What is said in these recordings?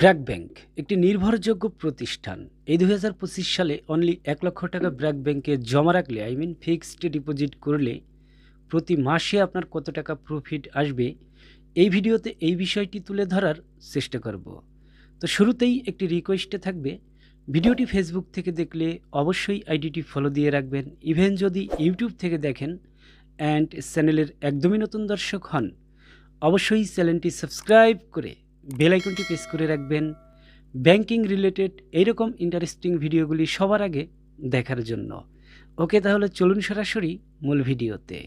BRAC bank, একটি নির্ভরযোগ্য প্রতিষ্ঠান। এই দুই হাজার পঁচিশ সালে অনলি এক লক্ষ টাকা ব্র্যাক ব্যাংকে জমা রাখলে আই মিন ফিক্সড ডিপোজিট করলে প্রতি মাসে আপনার কত টাকা প্রফিট আসবে, এই ভিডিওতে এই বিষয়টি তুলে ধরার চেষ্টা করব। তো শুরুতেই একটি রিকোয়েস্টে থাকবে, ভিডিওটি ফেসবুক থেকে দেখলে অবশ্যই আইডিটি ফলো দিয়ে রাখবেন। ইভেন যদি ইউটিউব থেকে দেখেন অ্যান্ড চ্যানেলের একদমই নতুন দর্শক হন, অবশ্যই চ্যানেলটি সাবস্ক্রাইব করে বেল আইকনটি প্রেস করে রাখবেন। ব্যাংকিং রিলেটেড এইরকম ইন্টারেস্টিং ভিডিওগুলি সবার আগে দেখার জন্য। ওকে তাহলে চলুন সরাসরি মূল ভিডিওতে।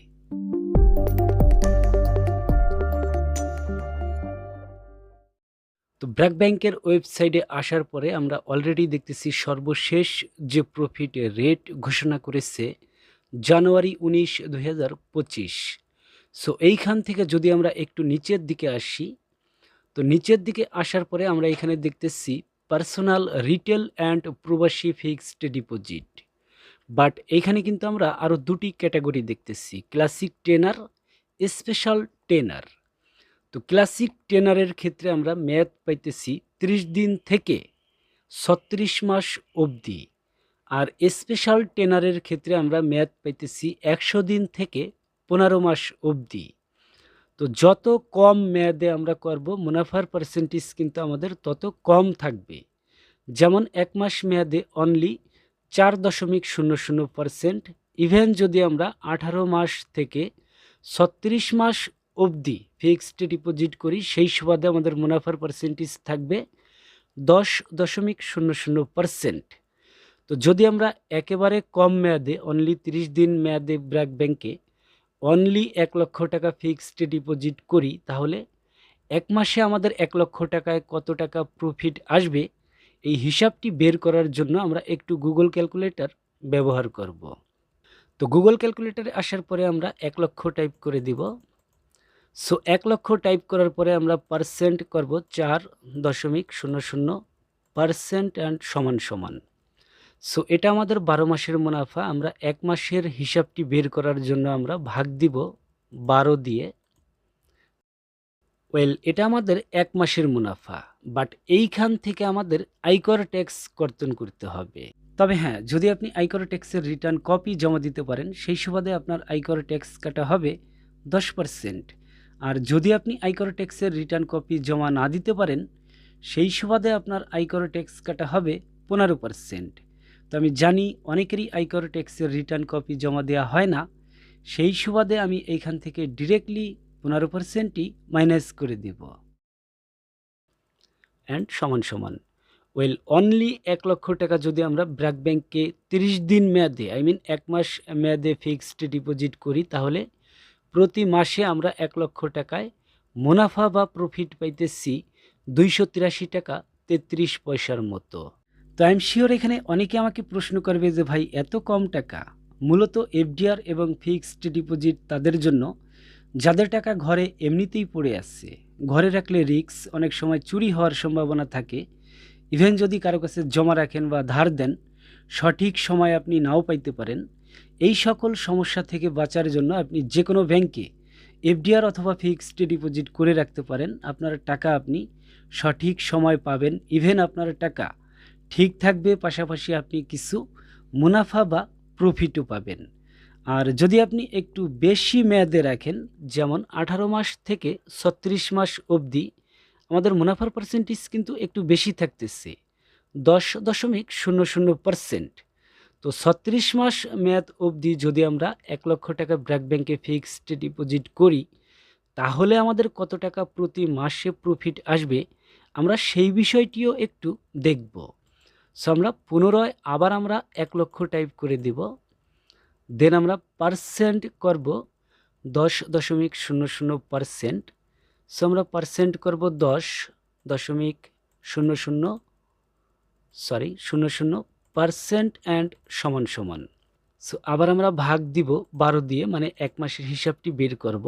তো ব্র্যাক ব্যাংকের ওয়েবসাইটে আসার পরে আমরা অলরেডি দেখতেছি সর্বশেষ যে প্রফিট রেট ঘোষণা করেছে জানুয়ারি উনিশ পঁচিশ। সো এইখান থেকে যদি আমরা একটু নিচের দিকে আসি তো নিচের দিকে আসার পরে আমরা এখানে দেখতেছি পার্সোনাল রিটেল অ্যান্ড প্রবাসী ফিক্সড ডিপোজিট বাট এখানে কিন্তু আমরা আরও দুটি ক্যাটাগরি দেখতেছি ক্লাসিক টেনার স্পেশাল টেনার তো ক্লাসিক টেনারের ক্ষেত্রে আমরা মেয়াদ পাইতেছি 30 দিন থেকে ছত্রিশ মাস অবধি। আর স্পেশাল টেনারের ক্ষেত্রে আমরা মেয়াদ পাইতেছি একশো দিন থেকে পনেরো মাস অবধি। তো যত কম মেয়াদে আমরা করব, মুনাফার পার্সেন্টেজ কিন্তু আমাদের তত কম থাকবে। যেমন এক মাস মেয়াদে অনলি চার দশমিক শূন্য শূন্য পার্সেন্ট ইভেন যদি আমরা আঠারো মাস থেকে ছত্রিশ মাস অবধি ফিক্সড ডিপোজিট করি, সেই সুবাদে আমাদের মুনাফার পার্সেন্টেজ থাকবে দশ দশমিক শূন্য শূন্য পার্সেন্ট তো যদি আমরা একেবারে কম মেয়াদে অনলি তিরিশ দিন মেয়াদে ব্র্যাক ব্যাংকে অনলি এক লক্ষ টাকা ফিক্সড ডিপোজিট করি, তাহলে এক মাসে আমাদের এক লক্ষ টাকায় কত টাকা প্রফিট আসবে? এই হিসাবটি বের করার জন্য আমরা একটু গুগল ক্যালকুলেটর ব্যবহার করব। তো গুগল ক্যালকুলেটরে আসার পরে আমরা এক লক্ষ টাইপ করে দিব। সো এক লক্ষ টাইপ করার পরে আমরা পার্সেন্ট করব চার দশমিক শূন্য শূন্য পার্সেন্ট অ্যান্ড সমান সমান। সো এটা আমাদের বারো মাসের মুনাফা। আমরা এক মাসের হিসাবটি বের করার জন্য আমরা ভাগ দিব বারো দিয়ে। ওয়েল এটা আমাদের এক মাসের মুনাফা। বাট এইখান থেকে আমাদের আয়কর ট্যাক্স কর্তন করতে হবে। তবে হ্যাঁ যদি আপনি আয়কর ট্যাক্সের রিটার্ন কপি জমা দিতে পারেন, সেই সুবাদে আপনার আয়কর ট্যাক্স কাটা হবে দশ পার্সেন্ট আর যদি আপনি আয়কর ট্যাক্সের রিটার্ন কপি জমা না দিতে পারেন, সেই সুবাদে আপনার আয়কর ট্যাক্স কাটা হবে পনেরো পার্সেন্ট তো আমি জানি অনেকেরই আয়কর ট্যাক্সের রিটার্ন কপি জমা দেওয়া হয় না। সেই সুবাদে আমি এইখান থেকে ডিরেক্টলি পনেরো পার্সেন্টই মাইনাস করে দেব। অ্যান্ড সমান সমান। ওয়েল অনলি এক লক্ষ টাকা যদি আমরা ব্র্যাক ব্যাংকে তিরিশ দিন মেয়াদে আই মিন এক মাস মেয়াদে ফিক্সড ডিপোজিট করি, তাহলে প্রতি মাসে আমরা এক লক্ষ টাকায় মুনাফা বা প্রফিট পাইতেছি দুইশো তিরাশি টাকা তেত্রিশ পয়সার মতো। তো আই এম শিওর এখানে অনেকে আমাকে প্রশ্ন করবে যে, ভাই, এত কম টাকা মূলত এফডিআর এবং ফিক্সড ডিপোজিট তাদের জন্য? যাদের টাকা ঘরে এমনিতেই পড়ে আসছে ঘরে রাখলে রিস্ক অনেক সময় চুরি হওয়ার সম্ভাবনা থাকে। ইভেন যদি কারও কাছে জমা রাখেন বা ধার দেন, সঠিক সময় আপনি নাও পাইতে পারেন। এই সকল সমস্যা থেকে বাঁচার জন্য আপনি যে কোনো ব্যাংকে এফডিআর অথবা ফিক্সড ডিপোজিট করে রাখতে পারেন। আপনার টাকা আপনি সঠিক সময় পাবেন। ইভেন আপনার টাকা ঠিক থাকবে, পাশাপাশি আপনি কিছু মুনাফা বা প্রফিটও পাবেন। আর যদি আপনি একটু বেশি মেয়াদে রাখেন, যেমন আঠারো মাস থেকে ছত্রিশ মাস অবধি, আমাদের মুনাফার পার্সেন্টেজ কিন্তু একটু বেশি থাকতেছে, দশ দশমিক শূন্য শূন্য পার্সেন্ট তো ছত্রিশ মাস মেয়াদ অবধি যদি আমরা এক লক্ষ টাকা ব্র্যাক ব্যাংকে ফিক্সড ডিপোজিট করি, তাহলে আমাদের কত টাকা প্রতি মাসে প্রফিট আসবে, আমরা সেই বিষয়টিও একটু দেখব। সো আমরা পুনরায় আবার আমরা এক লক্ষ টাইপ করে দিব। দেন আমরা পার্সেন্ট করব, দশ দশমিক শূন্য শূন্য পার্সেন্ট সো আমরা পার্সেন্ট করব দশ দশমিক শূন্য শূন্য সরি শূন্য শূন্য পার্সেন্ট অ্যান্ড সমান সমান। সো আবার আমরা ভাগ দিব বারো দিয়ে মানে এক মাসের হিসাবটি বের করব।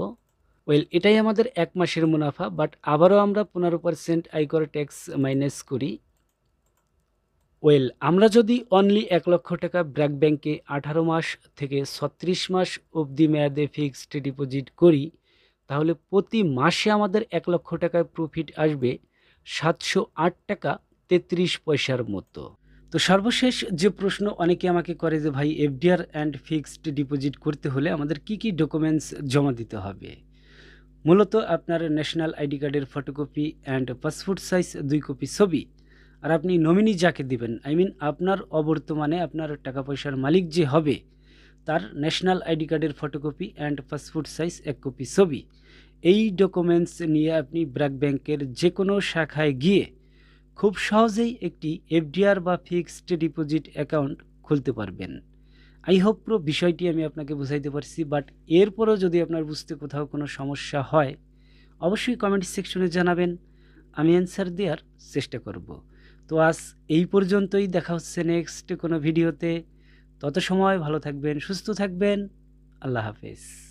ওয়েল এটাই আমাদের এক মাসের মুনাফা বাট আবারও আমরা পনেরো পার্সেন্ট আয়কর ট্যাক্স মাইনাস করি। ওয়েল, আমরা যদি অনলি এক লক্ষ টাকা ব্র্যাক ব্যাংকে আঠারো মাস থেকে ছত্রিশ মাস অবধি মেয়াদে ফিক্সড ডিপোজিট করি, তাহলে প্রতি মাসে আমাদের এক লক্ষ টাকায় প্রফিট আসবে সাতশো আট টাকা তেত্রিশ পয়সার মতো। তো সর্বশেষ যে প্রশ্ন অনেকে আমাকে করে যে, ভাই এফডিআর অ্যান্ড ফিক্সড ডিপোজিট করতে হলে আমাদের কি কি ডকুমেন্টস জমা দিতে হবে? মূলত আপনার ন্যাশনাল আইডি কার্ডের ফটোকপি অ্যান্ড পাসপোর্ট সাইজ দুই কপি ছবি আর আপনি নমিনি যাকে দিবেন আই মিন আপনার অবর্তমানে আপনার টাকা পয়সার মালিক যে হবে, তার ন্যাশনাল আইডি কার্ডের ফটোকপি অ্যান্ড পাসপোর্ট সাইজ এক কপি ছবি। এই ডকুমেন্টস নিয়ে আপনি ব্র্যাক ব্যাংকের যে কোনো শাখায় গিয়ে খুব সহজেই একটি এফডিআর বা ফিক্সড ডিপোজিট অ্যাকাউন্ট খুলতে পারবেন। আই হোপ প্রো বিষয়টি আমি আপনাকে বুঝাইতে পারছি বাট এরপরও যদি আপনার বুঝতে কোথাও কোনো সমস্যা হয়, অবশ্যই কমেন্ট সেকশনে জানাবেন, আমি অ্যান্সার দেওয়ার চেষ্টা করব। তো আজ এই পর্যন্তই। দেখা হচ্ছে নেক্সট কোনো ভিডিওতে তত সময় ভালো থাকবেন, সুস্থ থাকবেন। আল্লাহ হাফেজ।